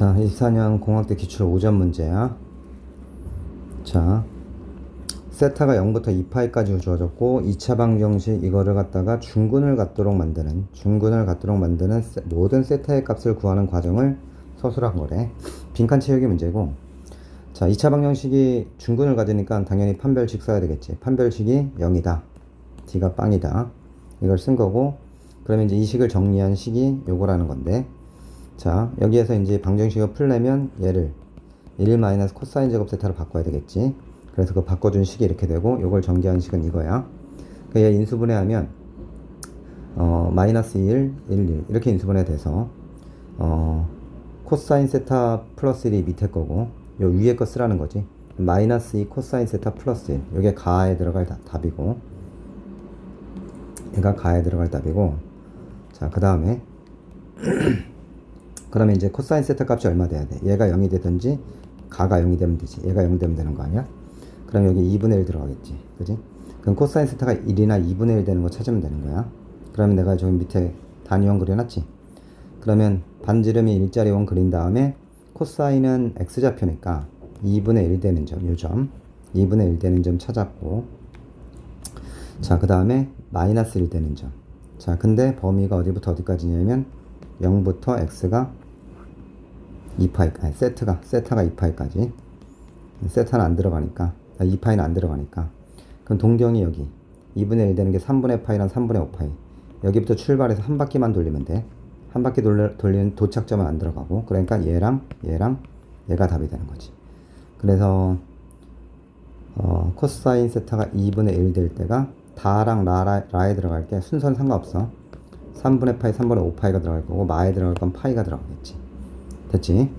자, 24년 공학대 기출 5점 문제야. 자, 세타가 0부터 2파이까지 주어졌고 2차 방정식 이거를 갖다가 중근을 갖도록 만드는 중근을 갖도록 만드는 세- 모든 세타의 값을 구하는 과정을 서술한 거래. 빈칸 채우기 문제고. 자, 2차 방정식이 중근을 가지니까 당연히 판별식 써야 되겠지. 판별식이 0이다. d가 빵이다. 이걸 쓴 거고. 그러면 이제 이 식을 정리한 식이 요거라는 건데. 자, 여기에서 이제 방정식을 풀려면 얘를 1 마이너스 코사인 제곱 세타로 바꿔야 되겠지. 그래서 그 바꿔준 식이 이렇게 되고 요걸 전개한 식은 이거야. 그얘 인수분해하면 어, 마이너스 1, 1, 1 이렇게 인수분해 돼서 어, 코사인 세타 플러스 1이 밑에 거고 요 위에 거 쓰라는 거지. 마이너스 2 코사인 세타 플러스 1 요게 가에 들어갈 다- 답이고 얘가 가에 들어갈 답이고 자 그 다음에 그러면 이제 코사인 세타 값이 얼마 돼야 돼? 얘가 0이 되든지 가가 0이 되면 되지. 얘가 0 되면 되는 거 아니야? 그럼 여기 2분의 1 들어가겠지. 그지? 그럼 코사인 세타가 1이나 2분의 1 되는 거 찾으면 되는 거야. 그러면 내가 저기 밑에 단위원 그려놨지? 그러면 반지름이 일자리 원 그린 다음에 코사인은 x좌표니까 2분의 1 되는 점, 요 점. 2분의 1 되는 점 찾았고. 자, 그 다음에 마이너스 1 되는 점. 자, 근데 범위가 어디부터 어디까지냐면 0부터 x가 2파이, 아니, 세트가, 세타가 2파이까지. 세타는 안 들어가니까, 아, 2파이는 안 들어가니까. 그럼 동경이 여기. 2분의 1 되는 게 3분의 파이랑 3분의 5파이. 여기부터 출발해서 한 바퀴만 돌리면 돼. 한 바퀴 돌려, 돌리는 도착점은 안 들어가고. 그러니까 얘랑, 얘랑, 얘가 답이 되는 거지. 그래서, 어, 코사인 세타가 2분의 1 될 때가 다랑 라, 라 에 들어갈 게 순서는 상관없어. 3분의 파이, 3분의 5파이가 들어갈 거고 마에 들어갈 건 파이가 들어가겠지. 됐지?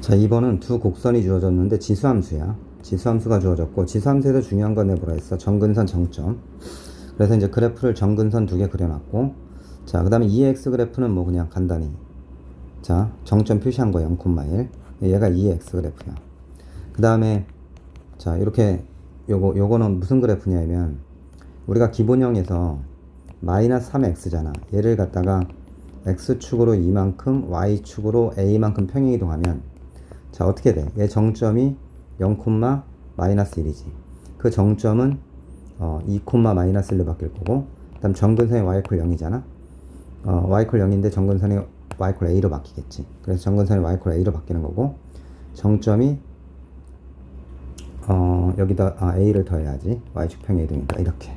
자, 2번은 두 곡선이 주어졌는데 지수함수야. 지수함수가 주어졌고 지수함수에서 중요한 건 내보라 했어. 정근선 정점. 그래서 이제 그래프를 정근선 두 개 그려놨고 자, 그 다음에 EX 그래프는 뭐 그냥 간단히 자, 정점 표시한 거야. 0,1. 얘가 EX 그래프야. 그 다음에 자, 이렇게 요거 요거는 무슨 그래프냐면 우리가 기본형에서 마이너스 3x잖아. 얘를 갖다가 x축으로 이만큼, y축으로 a만큼 평행 이동하면 자 어떻게 돼? 얘 정점이 0, 마이너스 1이지. 그 정점은 어, 2, 마이너스 1로 바뀔 거고 그다음 정근선이 y 콜 0이잖아. 어, y 콜 0인데 정근선이 y 콜 a로 바뀌겠지. 그래서 정근선이 y 콜 a로 바뀌는 거고 정점이 어, 여기다 아, a를 더해야지. y축 평행 이동이니까 이렇게.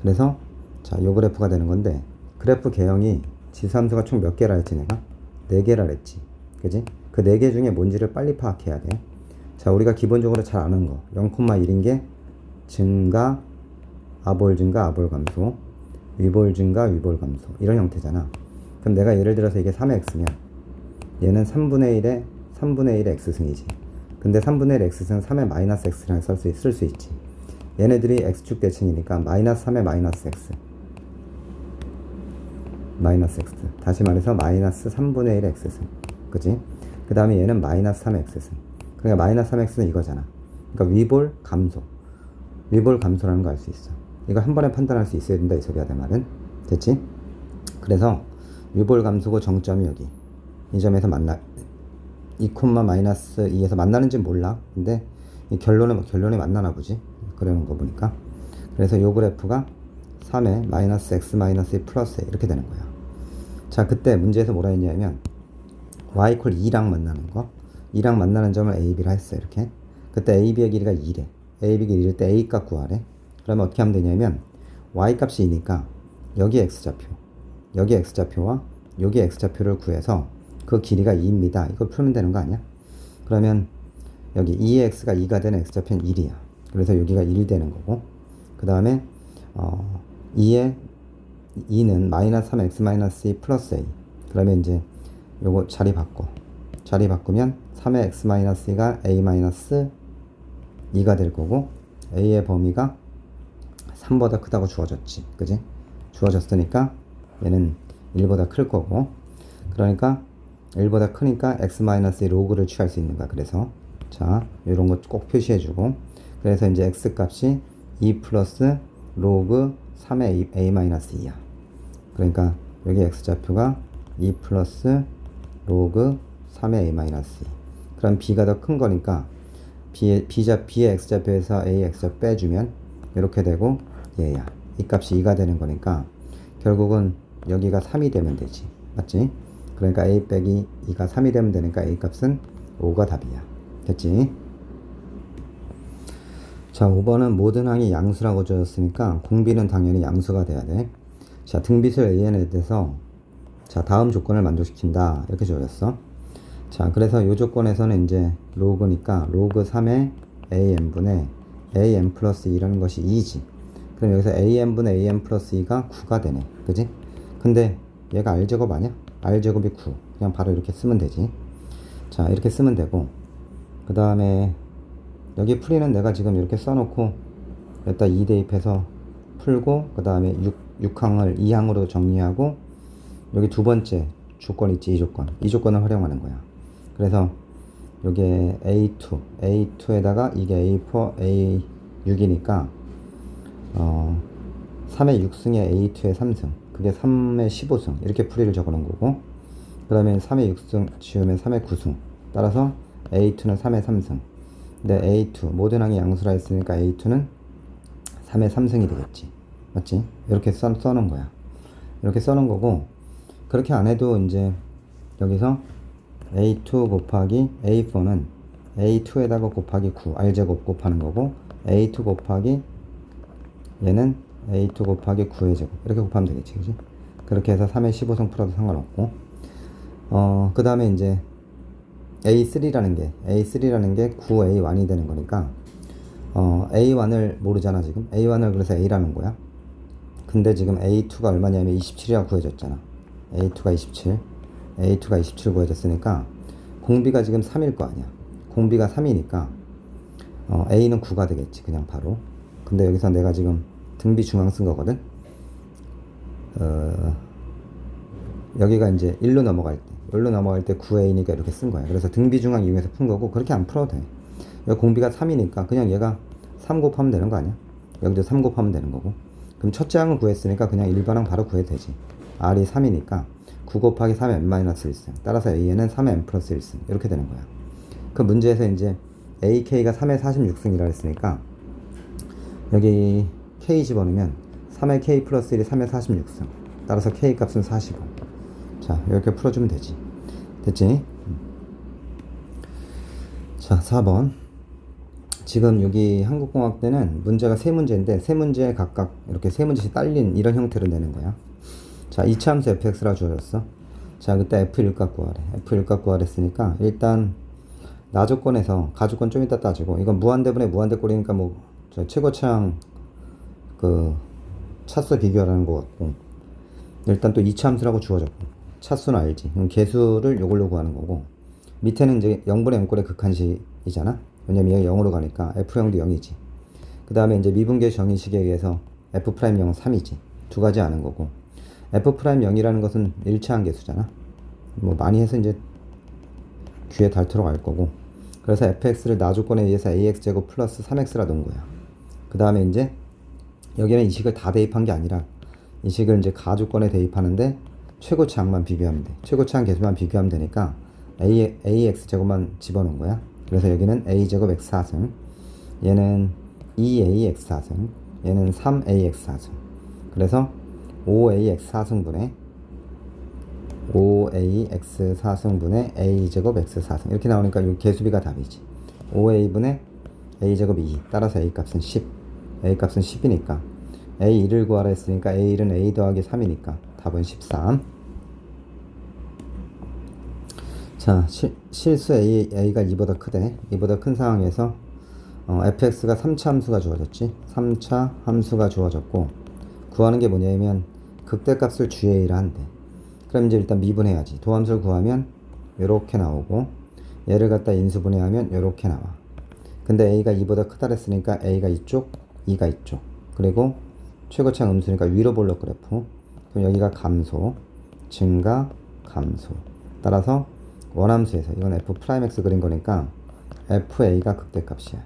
그래서 자, 요 그래프가 되는 건데 그래프 개형이 지수함수가 총 몇 개라 했지 내가? 네 개라 했지. 그지? 그 네 개 중에 뭔지를 빨리 파악해야 돼. 자, 우리가 기본적으로 잘 아는 거. 0,1인 게 증가, 아볼 증가, 아볼 감소, 위볼 증가, 위볼 감소. 이런 형태잖아. 그럼 내가 예를 들어서 이게 3의 x면 얘는 3분의 1의 3분의 1의 x승이지. 근데 3분의 1 x승 3의 마이너스 x랑 쓸수 쓸수 있지. 얘네들이 x축 대칭이니까 마이너스 3의 마이너스 x. 마이너스 x. 다시 말해서 마이너스 3분의 1 x승. 그지? 그 다음에 얘는 마이너스 3 x승. 그러니까 마이너스 3 x는 이거잖아. 그러니까 위볼 감소. 위볼 감소라는 거 알 수 있어. 이거 한 번에 판단할 수 있어야 된다 이 소리야 내 말은. 됐지? 그래서 위볼 감소고 정점이 여기. 이 점에서 만나 2, 마이너스 2에서 만나는지 몰라. 근데 이 결론은 뭐 결론이 만나나 보지. 그러는 거 보니까. 그래서 요 그래프가 3에 마이너스 x 마이너스 2 플러스 이렇게 되는 거야. 자, 그때 문제에서 뭐라 했냐면 y 이퀄 2랑 만나는 거. 2랑 만나는 점을 a, b라 했어요. 이렇게. 그때 a, b의 길이가 2래. a, b 길이일 때 a 값 구하래. 그러면 어떻게 하면 되냐면 y 값이 2니까 여기 x좌표, 여기 x좌표와 여기 x좌표를 구해서 그 길이가 2입니다. 이걸 풀면 되는 거 아니야? 그러면 여기 2x가 2가 되는 x좌표는 1이야. 그래서 여기가 1 되는 거고 그 다음에 어, 2에 2는 마이너스 3x 마이너스 2 플러스 a. 그러면 이제 요거 자리 바꿔. 자리 바꾸면 3의 x 마이너스 2가 a 마이너스 2가 될 거고 a의 범위가 3보다 크다고 주어졌지. 그지? 주어졌으니까 얘는 1보다 클 거고. 그러니까 1보다 크니까 x 마이너스 2 로그를 취할 수 있는 거야. 그래서 자 이런 거 꼭 표시해 주고. 그래서 이제 x 값이 2 플러스 로그 3의 a 마이너스 2야. 그러니까 여기 x 좌표가 2 플러스 로그 3의 a 마이너스 2. 그럼 b가 더 큰 거니까 b자 b의 x좌표에서 a x좌 빼주면 이렇게 되고 얘야. 이 값이 2가 되는 거니까 결국은 여기가 3이 되면 되지. 맞지? 그러니까 a 빼기 2가 3이 되면 되니까 a 값은 5가 답이야. 됐지? 자, 5번은 모든 항이 양수라고 주었으니까 공비는 당연히 양수가 돼야 돼. 자, 등비수 AN에 대해서 자, 다음 조건을 만족시킨다. 이렇게 주어졌어. 자, 그래서 이 조건에서는 이제 로그니까 로그 3의 AN분의 AN 플러스 2라는 것이 2지. 그럼 여기서 AN분의 AN 플러스 2가 9가 되네. 그지? 근데 얘가 R제곱 아니야? R제곱이 9. 그냥 바로 이렇게 쓰면 되지. 자, 이렇게 쓰면 되고. 그 다음에 여기 풀이는 내가 지금 이렇게 써놓고 여기다 2 대입해서 풀고 그 다음에 6, 6항을 2항으로 정리하고 여기 두 번째 조건 있지 이 조건. 이 조건을 활용하는 거야. 그래서 여기에 A2 A2에다가 이게 A4 A6이니까 어 3의 6승에 A2의 3승 그게 3의 15승 이렇게 풀이를 적어 놓은 거고 그 다음에 3의 6승 지우면 3의 9승. 따라서 A2는 3의 3승. 근데 A2 모든 항이 양수라 했으니까 A2는 3의 3승이 되겠지 맞지? 이렇게 써, 써놓은 거야. 이렇게 써놓은 거고 그렇게 안 해도 이제 여기서 A2 곱하기 A4는 A2에다가 곱하기 9 R제곱 곱하는 거고 A2 곱하기 얘는 A2 곱하기 9의 제곱. 이렇게 곱하면 되겠지 그지? 그렇게 해서 3의 15승 풀어도 상관없고. 어 그 다음에 이제 A3라는 게 A3라는 게 9A1이 되는 거니까 어 A1을 모르잖아 지금. A1을 그래서 A라는 거야 근데 지금 A2가 얼마냐면 27이라고 구해졌잖아. A2가 27 A2가 27 구해졌으니까 공비가 지금 3일 거 아니야. 공비가 3이니까 어, A는 9가 되겠지 그냥 바로. 근데 여기서 내가 지금 등비 중앙 쓴 거거든. 어, 여기가 이제 1로 넘어갈 때 1로 넘어갈 때 9A니까 이렇게 쓴 거야. 그래서 등비 중앙 이용해서 푼 거고 그렇게 안 풀어도 돼. 여기 공비가 3이니까 그냥 얘가 3 곱하면 되는 거 아니야? 여기도 3 곱하면 되는 거고 그럼 첫째 항을 구했으니까 그냥 일반 항 바로 구해도 되지 R이 3이니까 9 곱하기 3의 n-1승 따라서 A는 3의 n 플러스 1승 이렇게 되는 거야 그 문제에서 이제 AK가 3의 46승이라 했으니까 여기 K 집어넣으면 3의 K 플러스 1이 3의 46승 따라서 K 값은 45 자, 이렇게 풀어주면 되지. 됐지? 음. 자, 4번. 지금 여기 한국공학대는 문제가 세 문제인데, 세 문제에 각각 이렇게 세 문제씩 딸린 이런 형태로 내는 거야. 자, 이차함수 fx라 주어졌어. 자, 그때 f 일값 구하래. f 일값 구하랬으니까, 일단, 나조건에서 가조건 좀 이따 따지고, 이건 무한대분의 무한대꼴이니까 뭐, 저 최고차항, 그, 차수 비교하라는 것 같고, 일단 또 이차함수라고 주어졌고, 차수는 알지. 그럼 개수를 요걸로 구하는 거고 밑에는 이제 0분의 0꼴의 극한식이잖아. 왜냐면 얘가 0으로 가니까 F형도 0이지. 그 다음에 이제 미분계 정의식에 의해서 F'형은 3이지. 두 가지 아는 거고. F'형이라는 것은 일체한 개수잖아. 뭐 많이 해서 이제 귀에 닳도록 알 거고. 그래서 fx를 나조건에 의해서 ax제곱 플러스 3x라 놓은 거야. 그 다음에 이제 여기는 이 식을 다 대입한 게 아니라 이 식을 이제 가조건에 대입하는데 최고차항만 비교하면 돼. 최고차항 개수만 비교하면 되니까 a, ax 제곱만 집어넣은 거야. 그래서 여기는 a 제곱 x 4승, 얘는 2ax 4승, 얘는 3ax 4승. 그래서 5ax 4승분의 5ax 4승분의 a 제곱 x 4승 이렇게 나오니까 이 개수비가 답이지. 5a분의 a 제곱 2 따라서 a 값은 10. a 값은 10이니까 a 1을 구하라 했으니까 a 1은 a 더하기 3이니까 답은 13. 자, 시, 실수 A, A가 2보다 크대. 2보다 큰 상황에서 어, fx가 3차 함수가 주어졌지. 3차 함수가 주어졌고 구하는 게 뭐냐면 극대값을 GA라 한대. 그럼 이제 일단 미분해야지. 도함수를 구하면 이렇게 나오고 얘를 갖다 인수분해하면 이렇게 나와. 근데 A가 2보다 크다 그랬으니까 A가 이쪽, 2가 이쪽. 그리고 최고차항 음수니까 위로 볼록 그래프. 그럼 여기가 감소, 증가, 감소. 따라서 원함수에서 이건 f 프라임 x 그린 거니까 fa가 극대값이야.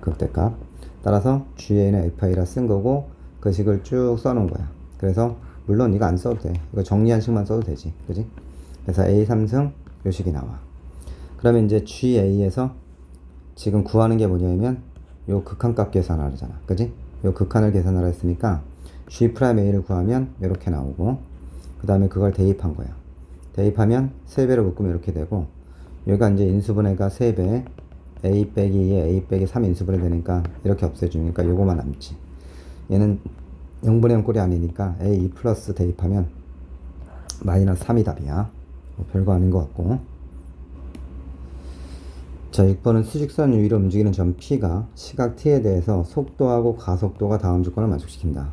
극대값. 따라서 ga는 fa라 쓴 거고 그 식을 쭉 써놓은 거야. 그래서 물론 이거 안 써도 돼. 이거 정리한 식만 써도 되지. 그지? 그래서 A 3승 요 식이 나와. 그러면 이제 GA에서 지금 구하는 게 뭐냐면 요 극한값 계산하잖아. 그지? 요 극한을 계산하라 했으니까 G 프라임 A를 구하면 이렇게 나오고 그 다음에 그걸 대입한 거야. 대입하면 3배로 묶으면 이렇게 되고 여기가 이제 인수분해가 3배 A 빼기 2에 A 빼기 3 인수분해 되니까 이렇게 없애주니까 요거만 남지. 얘는 0분의 0 꼴이 아니니까 A 2 플러스 대입하면 마이너스 3이 답이야. 뭐 별거 아닌 것 같고. 자, 6번은 수직선 위로 움직이는 점 P가 시각 T에 대해서 속도하고 가속도가 다음 조건을 만족시킨다.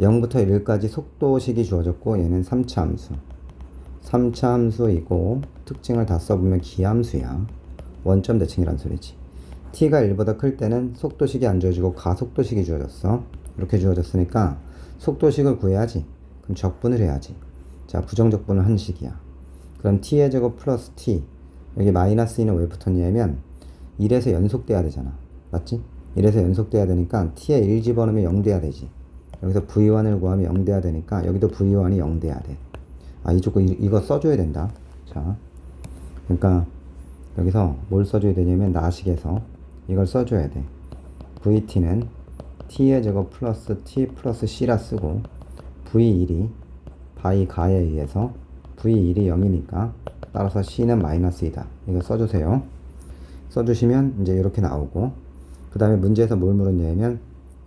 0부터 1까지 속도식이 주어졌고 얘는 3차 함수. 3차 함수이고 특징을 다 써보면 기함수야. 원점 대칭이란 소리지. t가 1보다 클 때는 속도식이 안 주어지고 가속도식이 주어졌어. 이렇게 주어졌으니까 속도식을 구해야지. 그럼 적분을 해야지. 자, 부정적분은 한 식이야. 그럼 t의 제곱 플러스 t. 여기 마이너스 2는 왜 붙었냐면 1에서 연속돼야 되잖아. 맞지? 1에서 연속돼야 되니까 t에 1 집어넣으면 0 돼야 되지. 여기서 v1을 구하면 0 돼야 되니까 여기도 v1이 0 돼야 돼. 아, 이 조건 이- 이거 써줘야 된다. 자, 그러니까 여기서 뭘 써줘야 되냐면 나식에서 이걸 써줘야 돼. vt는 t의 제곱 플러스 t 플러스 c라 쓰고 v1이 바이 가에 의해서 v1이 0이니까 따라서 c는 마이너스 2다. 이거 써주세요. 써주시면 이제 이렇게 나오고 그 다음에 문제에서 뭘 물었냐면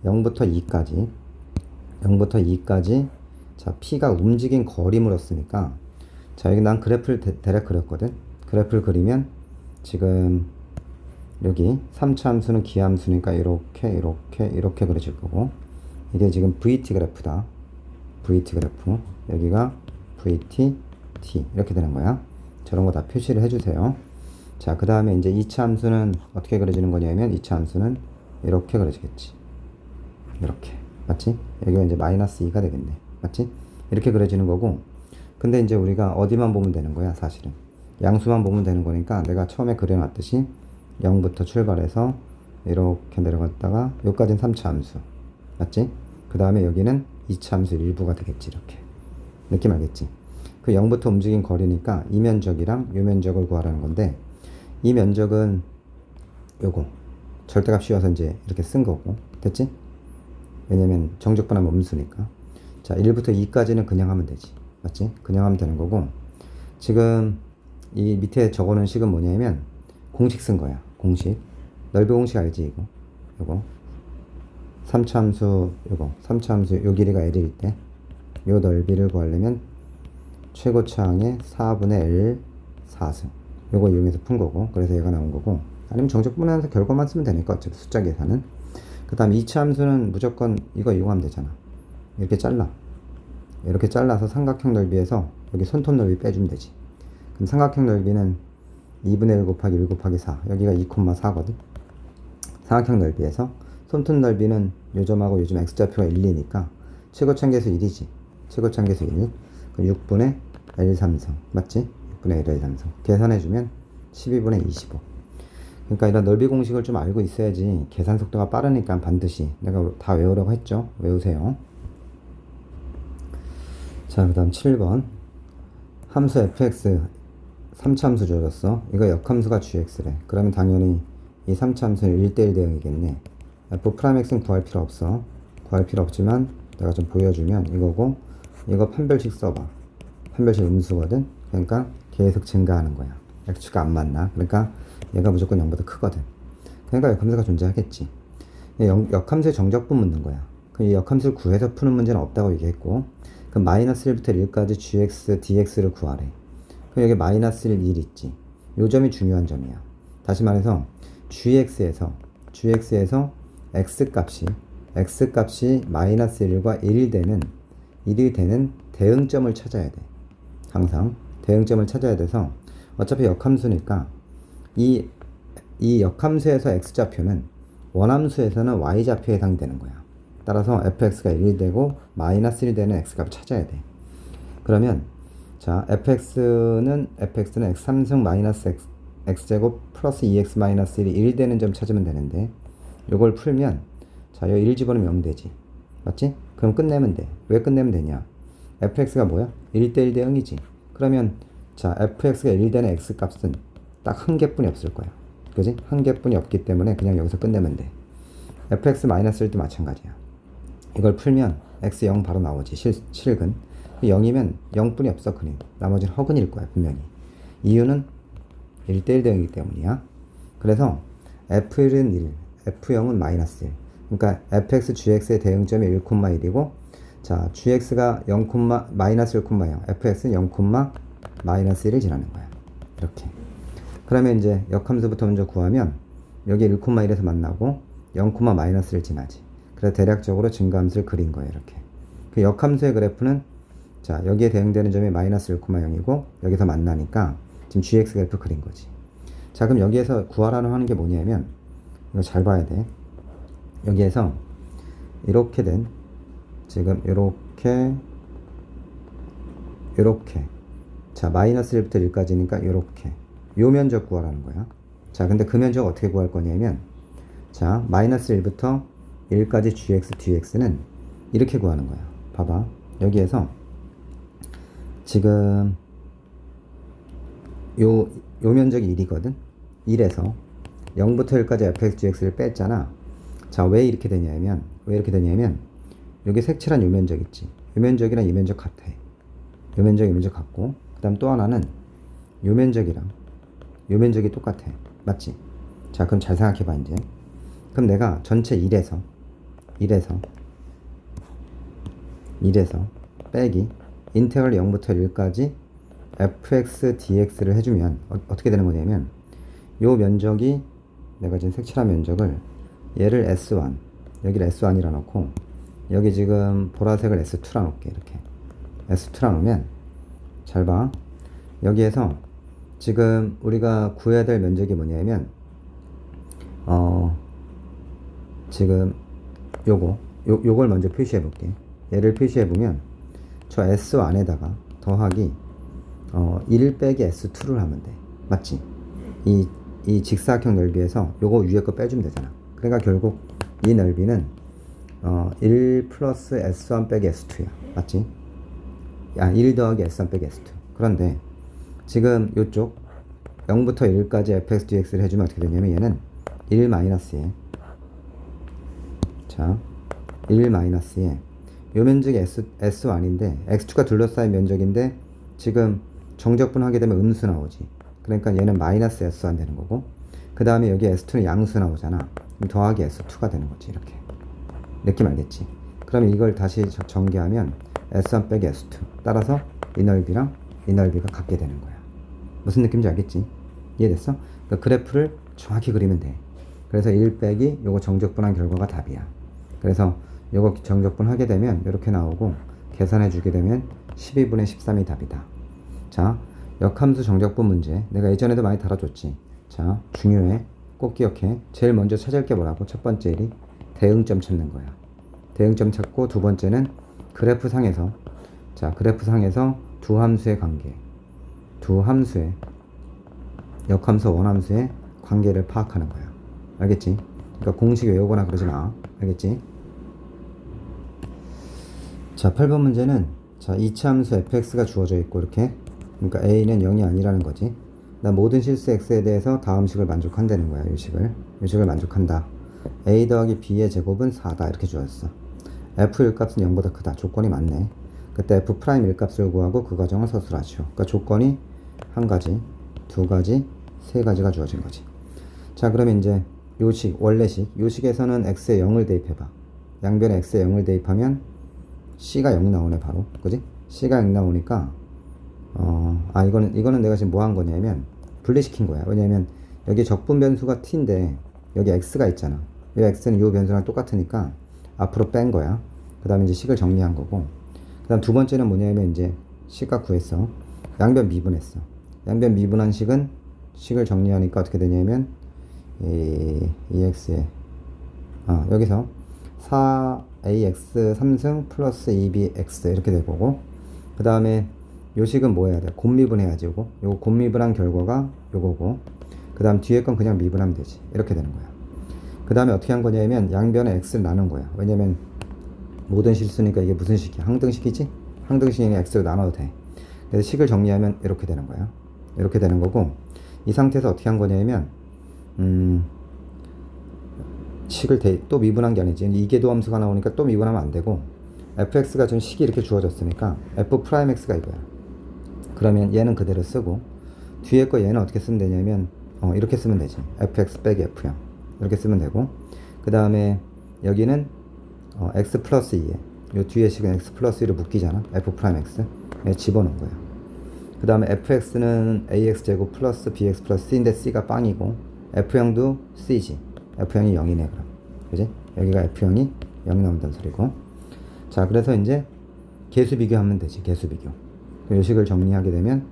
0부터 2까지 0부터 2까지 자 P가 움직인 거리 물었으니까. 자 여기 난 그래프를 대, 대략 그렸거든. 그래프를 그리면 지금 여기 3차 함수는 기함수니까 이렇게 이렇게 이렇게 그려질 거고. 이게 지금 VT 그래프다. VT 그래프. 여기가 VT T 이렇게 되는 거야. 저런 거 다 표시를 해주세요. 자 그 다음에 이제 2차 함수는 어떻게 그려지는 거냐면 2차 함수는 이렇게 그려지겠지. 이렇게. 맞지? 여기가 이제 마이너스 2가 되겠네 맞지? 이렇게 그려지는 거고 근데 이제 우리가 어디만 보면 되는 거야 사실은 양수만 보면 되는 거니까 내가 처음에 그려놨듯이 0부터 출발해서 이렇게 내려갔다가 여기까지는 3차 함수 맞지? 그 다음에 여기는 2차 함수 일부가 되겠지 이렇게 느낌 알겠지? 그 0부터 움직인 거리니까 이 면적이랑 요 면적을 구하라는 건데 이 면적은 요거 절대값 씌워서 이제 이렇게 쓴 거고 됐지? 왜냐면 정적분하면 음수니까 자 1부터 2까지는 그냥 하면 되지. 맞지? 그냥 하면 되는 거고. 지금 이 밑에 적어놓은 식은 뭐냐면 공식 쓴 거야. 공식. 넓이 공식 알지 이거? 이거. 3차 함수 이거. 3차 함수 요 길이가 L일 때. 요 넓이를 구하려면 최고차항의 4분의 L 4승. 요거 이용해서 푼 거고. 그래서 얘가 나온 거고. 아니면 정적분해서 결과만 쓰면 되니까 어차피 숫자 계산은. 그 다음 2차 함수는 무조건 이거 이용하면 되잖아. 이렇게 잘라 이렇게 잘라서 삼각형 넓이에서 여기 손톱 넓이 빼주면 되지. 그럼 삼각형 넓이는 2분의 1 곱하기 1 곱하기 4 여기가 2,4거든. 삼각형 넓이에서 손톱 넓이는 요점하고 요점 x좌표가 1, 2니까 최고차계수 1이지. 최고차계수 1 그럼 6분의 L 3성. 맞지? 6분의 L 3성. 계산해주면 12분의 25 그러니까 이런 넓이 공식을 좀 알고 있어야지 계산 속도가 빠르니까 반드시 내가 다 외우라고 했죠? 외우세요 자, 그 다음 7번. 함수 fx 3차 함수 주어졌어. 이거 역함수가 gx래. 그러면 당연히 이 3차 함수는 1대1 대응이겠네. f 프라임 x는 구할 필요 없어. 구할 필요 없지만 내가 좀 보여주면 이거고 이거 판별식 써봐. 판별식 음수거든. 그러니까 계속 증가하는 거야. x축가 안 맞나? 그러니까 얘가 무조건 0보다 크거든. 그러니까 역함수가 존재하겠지. 이 역- 역함수의 정적분 묻는 거야. 그이 역함수를 구해서 푸는 문제는 없다고 얘기했고, 그 마이너스 1부터 1까지 gx, dx를 구하래. 그럼 여기 마이너스 1, 1 있지. 요 점이 중요한 점이야. 다시 말해서 gx에서 gx에서 x 값이 x 값이 마이너스 1과 1이 되는 1이 되는 대응점을 찾아야 돼. 항상 대응점을 찾아야 돼서 어차피 역함수니까 이, 이 역함수에서 x좌표는 원함수에서는 y좌표에 해당되는 거야. 따라서 fx가 1이 되고 마이너스 1이 되는 x값을 찾아야 돼. 그러면 자 fx는 fx는 x 3승 마이너스 x x제곱 플러스 2x 마이너스 1이 1 되는 점 찾으면 되는데 이걸 풀면 자 여기 1 집어넣으면 0 되지. 맞지? 그럼 끝내면 돼. 왜 끝내면 되냐? fx가 뭐야? 1대1 대 0이지. 그러면 자, fx가 1 되는 x 값은 딱 한 개뿐이 없을 거야. 그지? 한 개뿐이 없기 때문에 그냥 여기서 끝내면 돼. fx 마이너스 1도 마찬가지야. 이걸 풀면 x 0 바로 나오지. 실, 실근. 0이면 0뿐이 없어, 그림. 나머지는 허근일 거야, 분명히. 이유는 1대1 대응이기 때문이야. 그래서 f1은 1, f0은 마이너스 1. 그러니까 fx, gx의 대응점이 1,1이고 자, gx가 0, 마이너스 1,0, fx는 0, 마이너스 1을 지나는 거야. 이렇게. 그러면 이제 역함수부터 먼저 구하면 여기 1,1에서 만나고 0, 마이너스를 지나지. 그래서 대략적으로 증가함수를 그린 거예요. 이렇게. 그 역함수의 그래프는 자, 여기에 대응되는 점이 마이너스 1,0이고 여기서 만나니까 지금 gx 그래프 그린 거지. 자, 그럼 여기에서 구하라는 하는 게 뭐냐면 이거 잘 봐야 돼. 여기에서 이렇게 된 지금 이렇게 이렇게 자 마이너스 1부터 1까지니까 이렇게 요 면적 구하라는 거야 자 근데 그 면적 어떻게 구할 거냐면 자 마이너스 1부터 1까지 gx dx는 이렇게 구하는 거야 봐봐. 여기에서 지금 요, 요 면적이 1이거든. 1에서 0부터 1까지 fx gx를 뺐잖아. 자 왜 이렇게 되냐면 왜 이렇게 되냐면 여기 색칠한 요 면적 있지? 요 면적이랑 이 면적 같아. 요 면적 이 면적 같고. 그 다음 또 하나는 요 면적이랑 요 면적이 똑같아. 맞지? 자 그럼 잘 생각해 봐 이제. 그럼 내가 전체 1에서 1에서 1에서 빼기 인테그럴 0부터 1까지 fx dx를 해주면 어, 어떻게 되는 거냐면 요 면적이 내가 지금 색칠한 면적을 얘를 S1 여기를 S1이라 놓고 여기 지금 보라색을 S2라 놓을게 이렇게. S2라 놓으면 잘 봐. 여기에서 지금 우리가 구해야 될 면적이 뭐냐면 어 지금 요거 요, 요걸 먼저 표시해 볼게 얘를 표시해 보면 저 S1에다가 더하기 어, 1 빼기 S2를 하면 돼 맞지? 이, 이 직사각형 넓이에서 요거 위에 거 빼주면 되잖아 그러니까 결국 이 넓이는 어, 1 플러스 S1 빼기 S2야. 맞지? 야, 1 더하기 S1 빼기 S2. 그런데 지금 이쪽 0부터 1까지 fx dx를 해주면 어떻게 되냐면 얘는 1 마이너스 에 자, 1 마이너스에 요 면적이 S, S1인데 x2가 둘러싸인 면적인데 지금 정적분 하게 되면 음수 나오지. 그러니까 얘는 마이너스 S1 되는 거고 그 다음에 여기 S2는 양수 나오잖아. 그럼 더하기 S2가 되는 거지 이렇게. 느낌 알겠지? 그러면 이걸 다시 저- 전개하면 S1 빼기 S2 따라서 이 넓이랑 이 넓이가 같게 되는 거야 무슨 느낌인지 알겠지? 이해됐어? 그러니까 그래프를 정확히 그리면 돼 그래서 1 빼기 요거 정적분한 결과가 답이야 그래서 요거 정적분 하게 되면 이렇게 나오고 계산해 주게 되면 12분의 13이 답이다 자 역함수 정적분 문제 내가 예전에도 많이 다뤄줬지 자 중요해 꼭 기억해 제일 먼저 찾을 게 뭐라고 첫 번째 일이 대응점 찾는 거야. 대응점 찾고 두 번째는 그래프 상에서 자 그래프 상에서 두 함수의 관계, 두 함수의 역함수 원함수의 관계를 파악하는 거야. 알겠지? 그러니까 공식 외우거나 그러지 마. 알겠지? 자 8번 문제는 자 이차 함수 fx가 주어져 있고 이렇게 그러니까 a는 0이 아니라는 거지. 나 모든 실수 x에 대해서 다음 식을 만족한다는 거야. 이 식을. 이 식을 만족한다. a 더하기 b의 제곱은 4다. 이렇게 주었어. f 일값은 0보다 크다. 조건이 맞네. 그때 f 프라임 일값을 구하고 그 과정을 서술하죠 그러니까 조건이 한 가지 두 가지 세 가지가 주어진 거지. 자 그러면 이제 요식 원래식. 요식에서는 x에 0을 대입해봐. 양변에 x에 0을 대입하면 c가 0 나오네 바로 그지 c가 0 나오니까 어 아 이거는 이거는 내가 지금 뭐 한 거냐면 분리시킨 거야 왜냐면 여기 적분 변수가 t인데 여기 x가 있잖아. 이 x는 이 변수랑 똑같으니까 앞으로 뺀 거야. 그 다음에 이제 식을 정리한 거고. 그 다음 두 번째는 뭐냐면 이제 식과 구했어. 양변 미분했어. 양변 미분한 식은 식을 정리하니까 어떻게 되냐면 이, 이 x에 아 여기서 4ax 3승 플러스 2bx 이렇게 될 거고 그 다음에 요 식은 뭐 해야 돼? 곱미분 해야지 요거 요거 곱미분한 결과가 요거고 그 다음 뒤에 건 그냥 미분하면 되지. 이렇게 되는 거야. 그 다음에 어떻게 한 거냐면 양변에 x를 나눈 거야. 왜냐면 모든 실수니까 이게 무슨 식이야? 항등식이지? 항등식이니 x로 나눠도 돼. 그래서 식을 정리하면 이렇게 되는 거야. 이렇게 되는 거고 이 상태에서 어떻게 한 거냐면 음, 식을 대, 또 미분한 게 아니지. 이계도 함수가 나오니까 또 미분하면 안 되고 fx가 지금 식이 이렇게 주어졌으니까 f 프라임 x가 이거야. 그러면 얘는 그대로 쓰고 뒤에 거 얘는 어떻게 쓰면 되냐면 어, 이렇게 쓰면 되지. fx 빼기 f요. 이렇게 쓰면 되고 그 다음에 여기는 어, x 플러스 2에 요 뒤에 식은 x 플러스 2로 묶이잖아. f 프라임 x. 얘 집어넣은 거야. 그 다음에 fx는 ax 제곱 플러스 bx 플러스 c인데 c가 빵이고 f형도 c지. F형이 0이네 그럼. 그지? 여기가 f형이 0이 나온다는 소리고. 자, 그래서 이제 개수 비교하면 되지. 개수 비교. 그 요식을 정리하게 되면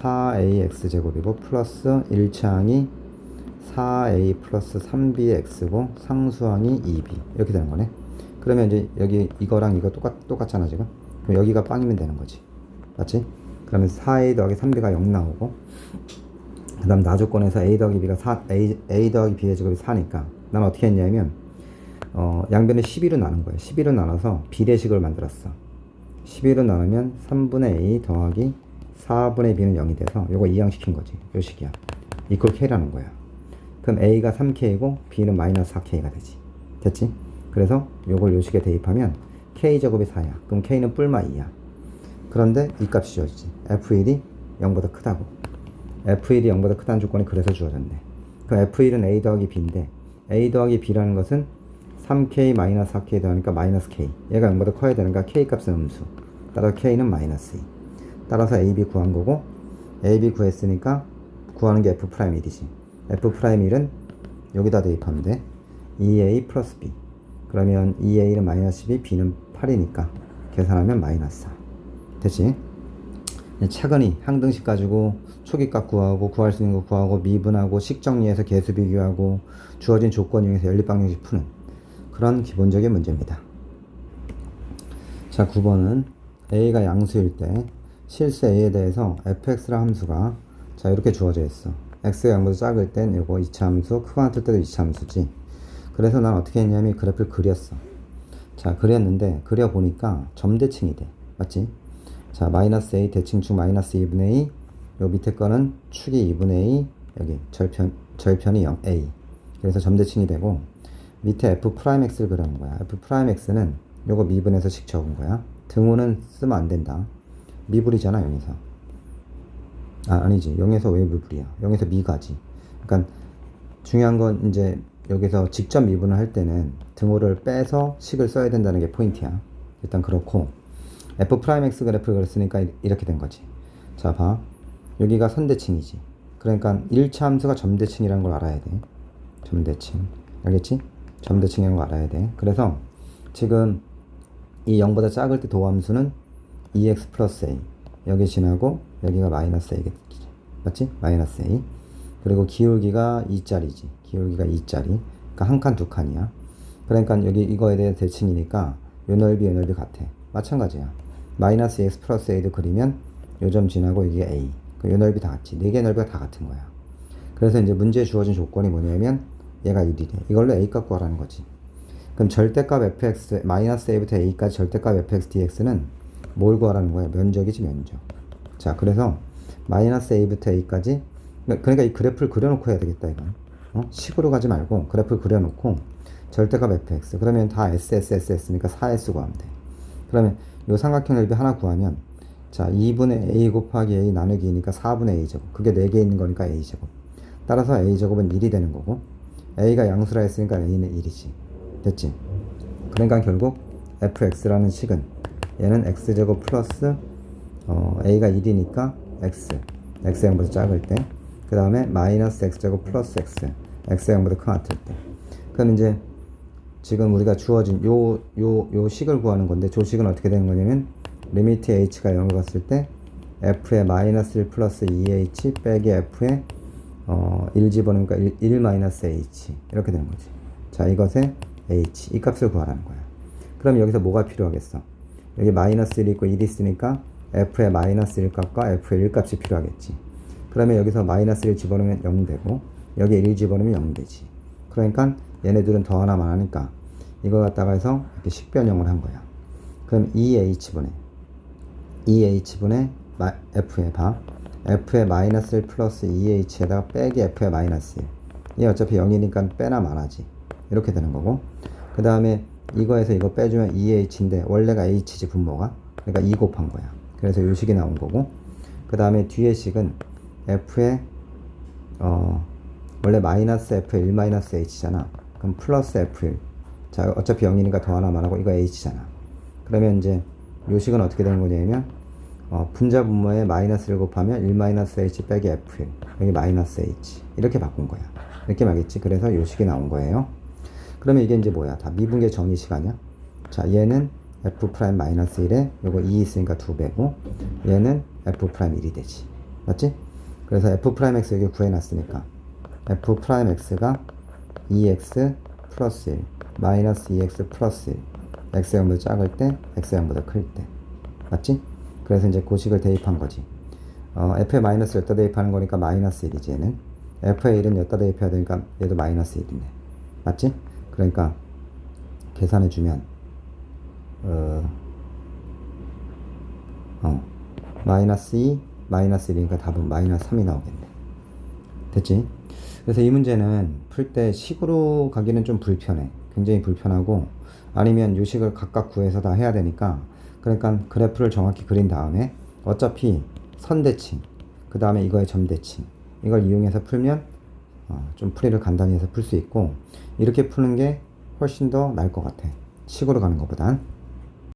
4ax 제곱이고 플러스 1차항이 4a 플러스 3b의 x고 상수항이 2b 이렇게 되는 거네. 그러면 이제 여기 이거랑 이거 똑같 똑같잖아 지금. 그럼 여기가 빵이면 되는 거지. 맞지? 그러면 4a 더하기 3b가 0 나오고 그 다음 나조건에서 a 더하기 b가 4 a, a 더하기 b의 제곱이 4니까 난 어떻게 했냐면 어, 양변을 11로 나눈 거예요. 11로 나눠서 비례식을 만들었어. 11로 나누면 3분의 a 더하기 4분의 b는 0이 돼서 요거 이항시킨 거지. 요 식이야. 이퀄 k라는 거야. 그럼 a가 3k고 b는 마이너스 4k가 되지. 됐지? 그래서 요걸 요 식에 대입하면 k제곱이 4야. 그럼 k는 뿔마 2야. 그런데 이 값이 주어지지. f1이 0보다 크다고. F1이 0보다 크다는 조건이 그래서 주어졌네. 그럼 f1은 a 더하기 b인데 a 더하기 b라는 것은 3k 마이너스 4k 더하니까 마이너스 k. 얘가 0보다 커야 되니까 k 값은 음수. 따라서 k는 마이너스 2. 따라서 ab 구한 거고 ab 구했으니까 구하는 게 f 프라임 1이지. f 프라임 1은 여기다 대입하면 돼. 2a 플러스 b. 그러면 2a는 마이너스 12, b는 8이니까 계산하면 마이너스 4. 됐지? 차근히 항등식 가지고 초기값 구하고 구할 수 있는 거 구하고 미분하고 식 정리해서 개수 비교하고 주어진 조건 이용해서 연립방정식 푸는 그런 기본적인 문제입니다. 자, 9번은 a가 양수일 때 실수 a에 대해서 fx라 함수가 자 이렇게 주어져 있어. x가 0보다 작을 땐 이거 2차 함수, 크거나 같을 때도 2차 함수지. 그래서 난 어떻게 했냐면 그래프를 그렸어. 자, 그렸는데 그려보니까 점대칭이 돼. 맞지? 자, 마이너스 a 대칭축 마이너스 2분의 2. 요 밑에 거는 축이 2분의 2. 여기 절편, 절편이 0, a. 그래서 점대칭이 되고 밑에 f 프라임 x를 그리는 거야. f 프라임 x는 요거 미분해서 식 적은 거야. 등호는 쓰면 안 된다. 미불이잖아, 여기서. 아, 아니지. 0에서 왜 미불이야? 0에서 미가지. 그러니까 중요한 건 이제 여기서 직접 미분을 할 때는 등호를 빼서 식을 써야 된다는 게 포인트야. 일단 그렇고 f 프라임 x 그래프를 그렸으니까 이렇게 된 거지. 자, 봐. 여기가 선대칭이지. 그러니까 1차 함수가 점대칭이라는 걸 알아야 돼. 점대칭. 알겠지? 점대칭이라는 걸 알아야 돼. 그래서 지금 이 0보다 작을 때 도함수는 2x 플러스 a. 여기 지나고 여기가 마이너스 a겠지. 맞지? 마이너스 a. 그리고 기울기가 2짜리지. 기울기가 2짜리. 그러니까 한 칸, 두 칸이야. 그러니까 여기 이거에 대해 대칭이니까 요 넓이, 요 넓이 같아. 마찬가지야. 마이너스 x 플러스 a도 그리면 요점 지나고 이게 a. 요 넓이 다 같지. 네개 넓이가 다 같은 거야. 그래서 이제 문제에 주어진 조건이 뭐냐면 얘가 1이 돼. 이걸로 a 값 구하라는 거지. 그럼 절대값 fx, 마이너스 a부터 a까지 절대값 fx dx는 뭘 구하라는 거야? 면적이지, 면적. 자, 그래서 마이너스 a부터 a까지 그러니까 이 그래프를 그려놓고 해야 되겠다, 이건. 어? 식으로 가지 말고 그래프를 그려놓고 절대값 fx. 그러면 다 s, s, s, s니까 4s 구하면 돼. 그러면 요 삼각형 넓이 하나 구하면 자, 2분의 a 곱하기 a 나누기 2니까 4분의 a 제곱. 그게 4개 있는 거니까 a 제곱. 따라서 a 제곱은 1이 되는 거고 a가 양수라 했으니까 a는 1이지. 됐지? 그러니까 결국 fx라는 식은 얘는 x제곱 플러스 어, a가 1이니까 x x 0보다 작을 때 그 다음에 마이너스 x제곱 플러스 x x 0보다 큰 같을 때 그럼 이제 지금 우리가 주어진 요, 요, 요 식을 구하는 건데 조식은 어떻게 되는 거냐면 리미트 h가 0을 갔을 때 f의 마이너스 1 플러스 2h 빼기 f의 어, 1 집어넣으니까 1, 1 마이너스 h 이렇게 되는 거지. 자 이것에 h 이 값을 구하라는 거야. 그럼 여기서 뭐가 필요하겠어? 여기 마이너스 1 있고 1 있으니까 f의 마이너스 1 값과 f의 1 값이 필요하겠지. 그러면 여기서 마이너스 1 집어넣으면 0 되고 여기 1 집어넣으면 0 되지. 그러니까 얘네들은 더 하나만 하니까 이걸 갖다가 해서 이렇게 식변형을 한 거야 그럼 2h분의 2h분의 마, F에 봐. F에 마이너스 1 플러스 2H에다가 빼기 F에 마이너스 1. 얘 어차피 0이니까 빼나 말하지. 이렇게 되는 거고. 그 다음에 이거에서 이거 빼주면 2H인데 원래가 H지 분모가. 그러니까 2 곱한 거야. 그래서 요 식이 나온 거고. 그 다음에 뒤에 식은 F에 어 원래 마이너스 F 1 마이너스 H잖아. 그럼 플러스 F1. 자 어차피 0이니까 더 하나만 하고 이거 H잖아. 그러면 이제 요 식은 어떻게 되는 거냐면 어, 분자 분모에 마이너스를 곱하면 1 마이너스 H 빼기 F1 여기 마이너스 H 이렇게 바꾼 거야. 이렇게 말겠지. 그래서 요 식이 나온 거예요. 그러면 이게 이제 뭐야? 다 미분계 정의식 아니야? 자 얘는 F 프라임 마이너스 1에 요거 2 있으니까 2배고 얘는 F 프라임 1이 되지. 맞지? 그래서 F 프라임 X 여기 구해놨으니까 F 프라임 X가 2X 플러스 1 마이너스 2X 플러스 1 X의 0보다 작을 때 X의 0보다 클 때 맞지? 그래서 이제 고식을 대입한 거지 어, F에 마이너스 여기다 대입하는 거니까 마이너스 1이지 얘는 F에 1은 여기다 대입해야 되니까 얘도 마이너스 1이네 맞지? 그러니까 계산해주면 어, 어, 마이너스 2 마이너스 1이니까 답은 마이너스 3이 나오겠네 됐지? 그래서 이 문제는 풀 때 식으로 가기는 좀 불편해. 굉장히 불편하고 아니면 요식을 각각 구해서 다 해야 되니까 그러니까 그래프를 정확히 그린 다음에 어차피 선 대칭 그 다음에 이거의 점 대칭 이걸 이용해서 풀면 어, 좀 풀이를 간단히 해서 풀 수 있고 이렇게 푸는 게 훨씬 더 나을 것 같아. 식으로 가는 것보단.